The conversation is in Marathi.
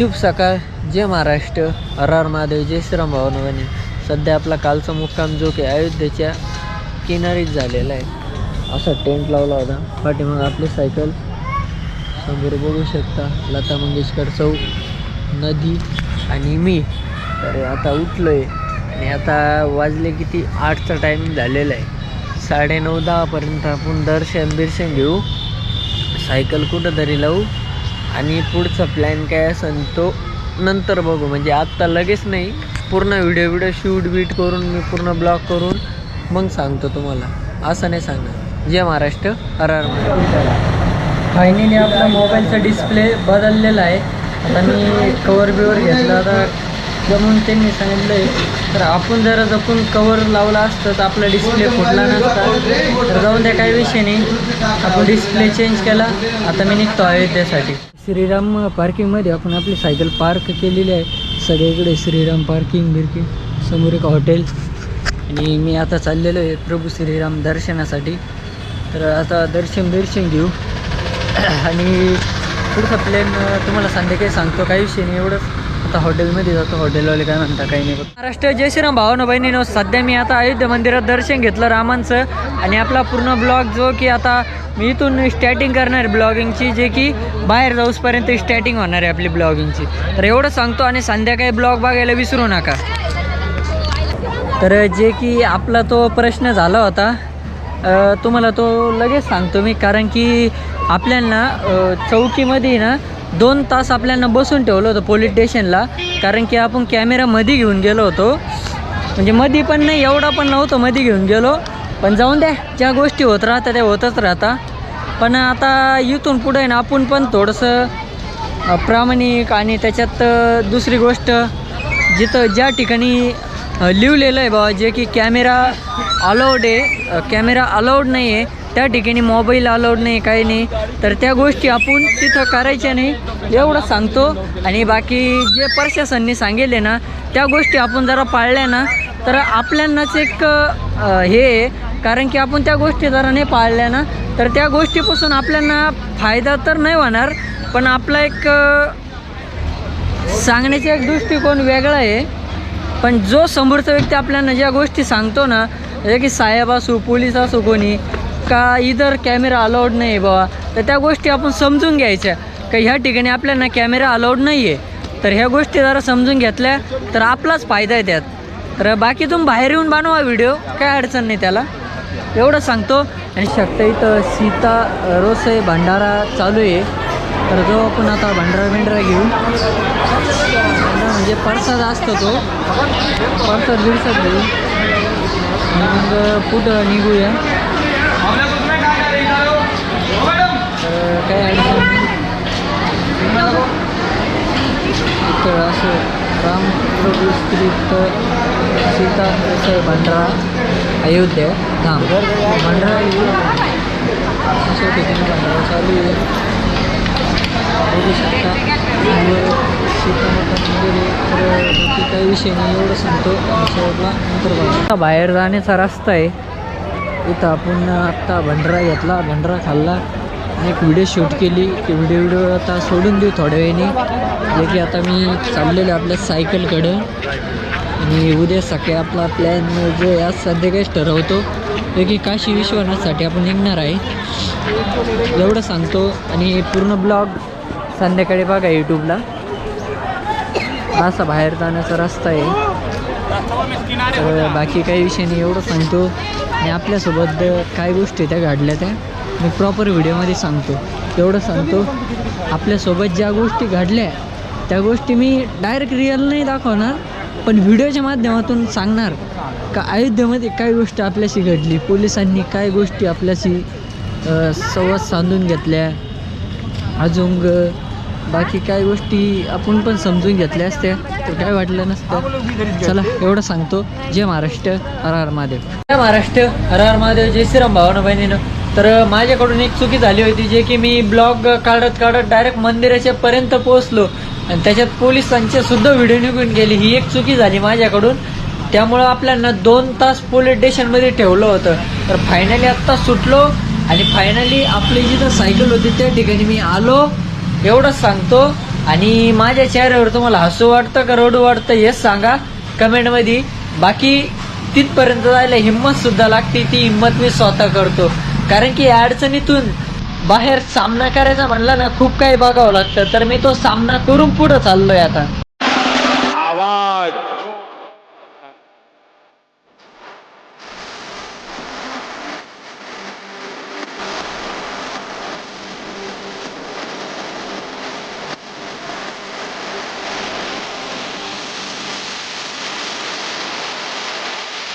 शुभ सकाळ. जय महाराष्ट्र. हर महादेव. जय श्रीराम भावनवानी सध्या आपला कालचा मुक्काम जो की अयोध्येच्या किनारीच झालेला आहे. असा टेंट लावला होता. पाठी मग आपली सायकल. समोर बघू शकता लता मंगेशकर चौक नदी आणि मी. तर आता उठलो आहे आणि आता वाजले किती? आठचा टायमिंग झालेला आहे. साडेनऊ दहापर्यंत आपण दर्शन बिर्शन घेऊ. सायकल कुठं तरी लावू. आणि पुढचा प्लॅन काय असेल तो नंतर बघू. म्हणजे आत्ता लगेच नाही पूर्ण व्हिडिओ व्हिडिओ शूट बीट करून मी पूर्ण ब्लॉग करून मग सांगतो तुम्हाला. असं नाही सांगणार. जय महाराष्ट्र हर हर फायनली आपला मोबाईलचा डिस्प्ले बदललेला आहे. आता मी कवर बिवर घेतला आता जमून त्यांनी सांगितलं आहे तर आपण जरा जपून कवर लावला असतं तर आपला डिस्प्ले फुटला नसता. तर जाऊन द्या काही विषय नाही. आपण डिस्प्ले चेंज केला आता मी निघतो अयोध्येसाठी. श्रीराम पार्किंगमध्ये आपण आपली सायकल पार्क केलेली आहे. सगळीकडे श्रीराम पार्किंग बिर्किंग समोर एक हॉटेल आणि मी आता चाललेलो आहे प्रभू श्रीराम दर्शनासाठी. तर आता दर्शन बिर्शन घेऊ. आणि पुढचा प्लॅन तुम्हाला संध्याकाळी सांगतो काही विषय नाही एवढंच. आता हॉटेलमध्ये जातो. हॉटेलवाले काय म्हणता काही नाही महाराष्ट्र जय श्रीराम. भावना बहिणीनो सध्या मी आता अयोध्या मंदिरात दर्शन घेतलं रामांचं आणि आपला पूर्ण ब्लॉग जो की आता मी इथून स्टार्टिंग करणार आहे ब्लॉगिंगची जे की बाहेर जाऊसपर्यंत स्टार्टिंग होणार आहे आपली ब्लॉगिंगची तर एवढं सांगतो आणि संध्याकाळी ब्लॉग बघायला विसरू नका. तर जे की आपला तो प्रश्न झाला होता तुम्हाला तो लगेच सांगतो मी कारण की आपल्याला चौकीमध्ये ना दोन तास आपल्याला बसून ठेवलं होतं पोलीस स्टेशनला कारण की आपण कॅमेरामध्ये घेऊन गेलो होतो. म्हणजे मध्ये पण नाही एवढा पण नव्हतं मध्ये घेऊन गेलो. पण जाऊन द्या ज्या गोष्टी होत राहतात त्या होतच राहता पण आता इथून पुढे ना आपण पण थोडंसं प्रामाणिक आणि त्याच्यात दुसरी गोष्ट जिथं ज्या ठिकाणी लिवलेलं आहे बाबा जे की कॅमेरा अलाउड आहे कॅमेरा अलाउड नाही आहे त्या ठिकाणी मोबाईल अलाउड नाही काही नाही. तर त्या गोष्टी आपण तिथं करायच्या नाही एवढं सांगतो. आणि बाकी जे प्रशासनने सांगितले ना त्या गोष्टी आपण जरा पाळल्या ना तर आपल्यांनाच एक हे आहे. कारण की आपण त्या गोष्टी जरा नाही पाळल्या ना तर त्या गोष्टीपासून आपल्याला फायदा तर नाही होणार पण आपला एक सांगण्याचा एक दृष्टिकोन वेगळा आहे. पण जो समोरचा व्यक्ती आपल्याला ज्या गोष्टी सांगतो ना जे की साहेब असो पोलीस असो कोणी का इधर कॅमेरा अलाउड नाही आहे बाबा. तर त्या गोष्टी आपण समजून घ्यायच्या. का ह्या ठिकाणी आपल्याला कॅमेरा अलाउड नाही आहे तर ह्या गोष्टी जरा समजून घेतल्या तर आपलाच फायदा आहे त्यात. तर बाकी तुम्ही बाहेर येऊन बनवा व्हिडिओ काय अडचण नाही त्याला. एवढं सांगतो. आणि शकता इथं सीता रोसई भंडारा चालू आहे. तर जो आपण आता भंडारा बिंडारा घेऊ भंडारा म्हणजे परसाद असतो तो. परसाद बिरसाद घेऊ मग पुढं निघूया तर काय अडचण नाही इथं असं रामप्रभू सीता रोसई भंडारा अयोध्या धाम. भंडारा भंडारा चालू आहे. बघू शकता. तर काही विषय नाही एवढं सांगतो. आणि शेवटला नंतर बाहेर जाण्याचा रस्ता आहे. इथं आपण आत्ता भंडारा घेतला. भंडारा खाल्ला. एक व्हिडिओ शूट केली. की व्हिडिओ व्हिडिओ आता सोडून देऊ थोड्या वेळाने. जे की आता मी चाललेलो आपल्या सायकलकडं आणि उद्या सकाळी आपला प्लॅन जो आज संध्याकाळीच ठरवतो. जे की काशी विश्वनाथसाठी आपण निघणार आहे. एवढं सांगतो. आणि पूर्ण ब्लॉग संध्याकाळी बघा यूट्यूबला असा बाहेर जाण्याचा रस्ता आहे. तर बाकी काही विषय नाही एवढं सांगतो. आणि आपल्यासोबत काय गोष्टी त्या घडल्या त्या. मी प्रॉपर व्हिडिओमध्ये सांगतो. एवढं सांगतो आपल्यासोबत ज्या गोष्टी घडल्या त्या गोष्टी मी डायरेक्ट रिअल नाही दाखवणार पण व्हिडिओच्या माध्यमातून सांगणार का अयोध्येमध्ये काय गोष्ट आपल्याशी घडली पोलिसांनी काय गोष्टी आपल्याशी संवाद साधून घेतल्या अजून ग- बाकी काय गोष्टी आपण पण समजून घेतल्या असत्या तर काय वाटलं नसतं. चला एवढं सांगतो. जय महाराष्ट्र हर हर महादेव. जय महाराष्ट्र हर हर महादेव जय श्रीराम भावना बहिणीनं. तर माझ्याकडून एक चुकी झाली होती जे की मी ब्लॉग काढत काढत डायरेक्ट मंदिराच्या पर्यंत पोहोचलो. आणि त्याच्यात पोलिसांचे सुद्धा व्हिडिओ निघून गेली. ही एक चुकी झाली माझ्याकडून. त्यामुळं आपल्याला दोन तास पोलीस स्टेशनमध्ये ठेवलं होतं. तर फायनली आत्ता सुटलो. आणि फायनली आपली जिथं सायकल होती त्या ठिकाणी मी आलो. एवढंच सांगतो. आणि माझ्या चेहऱ्यावर तुम्हाला हसू वाटतं का रडू वाटतं हेच सांगा. कमेंटमध्ये बाकी तिथपर्यंत जायला हिंमत सुद्धा लागते ती हिंमत मी स्वतः करतो. कारण की या अडचणीतून बाहेर सामना करायचा म्हणला ना खूप काही बघावं लागतं. तर मी तो सामना करून पुढं चाललोय आता.